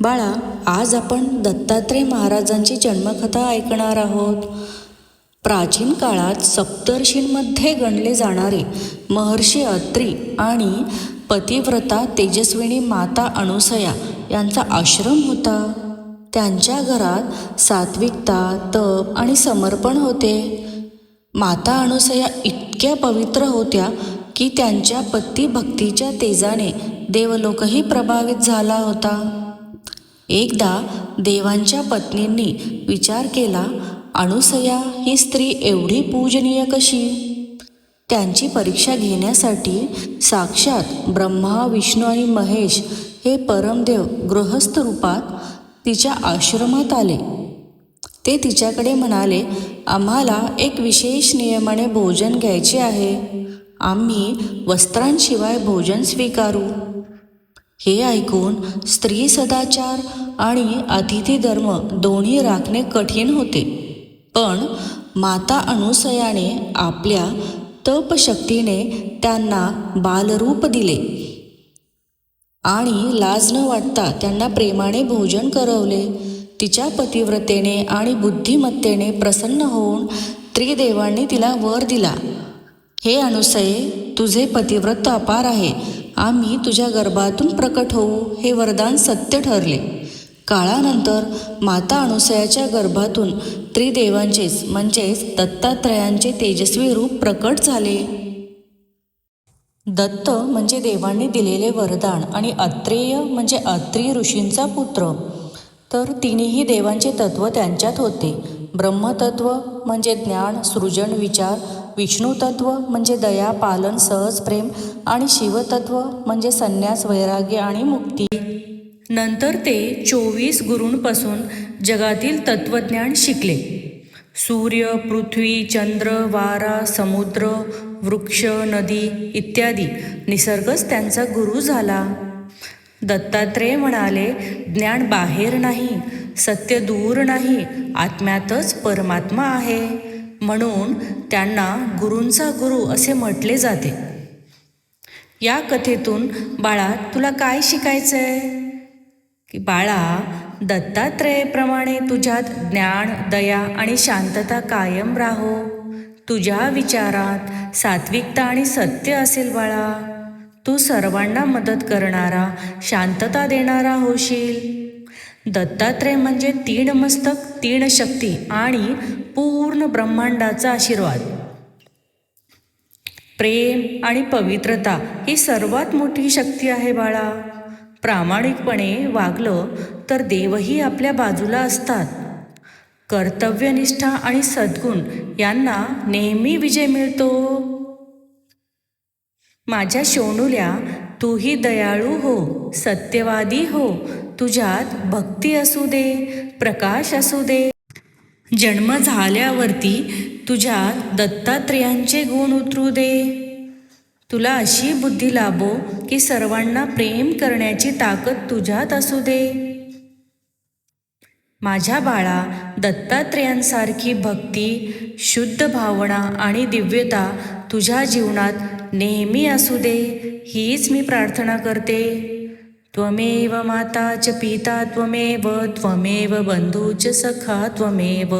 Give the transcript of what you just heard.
बाळा आज आपण दत्तात्रय महाराजांची जन्मकथा ऐकणार आहोत. प्राचीन काळात सप्तर्षींमध्ये गणले जाणारे महर्षी अत्री आणि पतिव्रता तेजस्विनी माता अनुसया यांचा आश्रम होता. त्यांच्या घरात सात्विकता तप आणि समर्पण होते. माता अनुसया इतक्या पवित्र होत्या की त्यांच्या पती भक्तीच्या तेजाने देवलोकही प्रभावित झाला होता. एकदा देवांच्या पत्नींनी विचार केला अणुसया ही स्त्री एवढी पूजनीय कशी? त्यांची परीक्षा घेण्यासाठी साक्षात ब्रह्मा विष्णू आणि महेश हे परमदेव गृहस्थ रूपात तिच्या आश्रमात आले. ते तिच्याकडे म्हणाले आम्हाला एक विशेष नियमाने भोजन घ्यायचे आहे. आम्ही वस्त्रांशिवाय भोजन स्वीकारू. हे ऐकून स्त्री सदाचार आणि अतिथी धर्म दोन्ही राखणे कठीण होते. पण माता अनुसयाने आपल्या तपशक्तीने त्यांना बालरूप दिले. आणि लाज न वाटता त्यांना प्रेमाने भोजन करवले. तिच्या पतिव्रतेने आणि बुद्धिमत्तेने प्रसन्न होऊन त्रिदेवांनी तिला वर दिला. हे अनुसये तुझे पतिव्रत अपार आहे. आम्ही तुझ्या गर्भातून प्रकट होऊ हे वरदान सत्य ठरले. काळानंतर माता अनुसयाच्या गर्भातून त्रिदेवांचेच म्हणजेच दत्तात्रयांचे तेजस्वी रूप प्रकट झाले. दत्त म्हणजे देवांनी दिलेले वरदान आणि अत्रेय म्हणजे अत्री ऋषींचा पुत्र. तर तिन्ही देवांचे तत्व त्यांच्यात होते. ब्रह्मतत्व म्हणजे ज्ञान सृजन विचार विष्णुतत्व म्हणजे दया पालन सहज प्रेम आणि शिवतत्व म्हणजे संन्यास वैराग्य आणि मुक्ती. नंतर ते चोवीस गुरूंपासून जगातील तत्वज्ञान शिकले. सूर्य पृथ्वी चंद्र वारा समुद्र वृक्ष नदी इत्यादी. निसर्गच त्यांचा गुरु झाला. दत्तात्रेय म्हणाले ज्ञान बाहेर नाही सत्य दूर नाही आत्म्यातच परमात्मा आहे. म्हणून त्यांना गुरूंचा गुरु असे म्हटले जाते. या कथेतून बाळा तुला काय शिकायचंय? की बाळा दत्तात्रेयप्रमाणे तुझ्यात ज्ञान दया आणि शांतता कायम राहो. तुझ्या विचारात सात्विकता आणि सत्य असेल बाळा. तू सर्वांना मदत करणारा शांतता देणारा होशील. दत्तात्रय म्हणजे तीन मस्तक तीन शक्ती आणि पूर्ण ब्रह्मांडाचा आशीर्वाद. प्रेम आणि पवित्रता ही सर्वात मोठी शक्ती आहे बाळा. प्रामाणिकपणे वागलं तर देवही आपल्या बाजूला असतात. कर्तव्यनिष्ठा आणि सद्गुण यांना नेहमी विजय मिळतो. माझ्या शोणुल्या तूही दयाळू हो सत्यवादी हो तुझ्यात भक्ती असू दे प्रकाश असू दे. जन्म झाल्यावरती तुझ्यात दत्तात्रेयांचे गुण उतरू दे. तुला अशी बुद्धी लाभो की सर्वांना प्रेम करण्याची ताकद तुझ्यात असू दे. माझ्या बाळा दत्तात्रेयांसारखी भक्ती शुद्ध भावना आणि दिव्यता तुझ्या जीवनात नेहमी असू दे हीच मी प्रार्थना करते. त्वमेव माता च पिता त्वमेव त्वमेव बंधू च सखा त्वमेव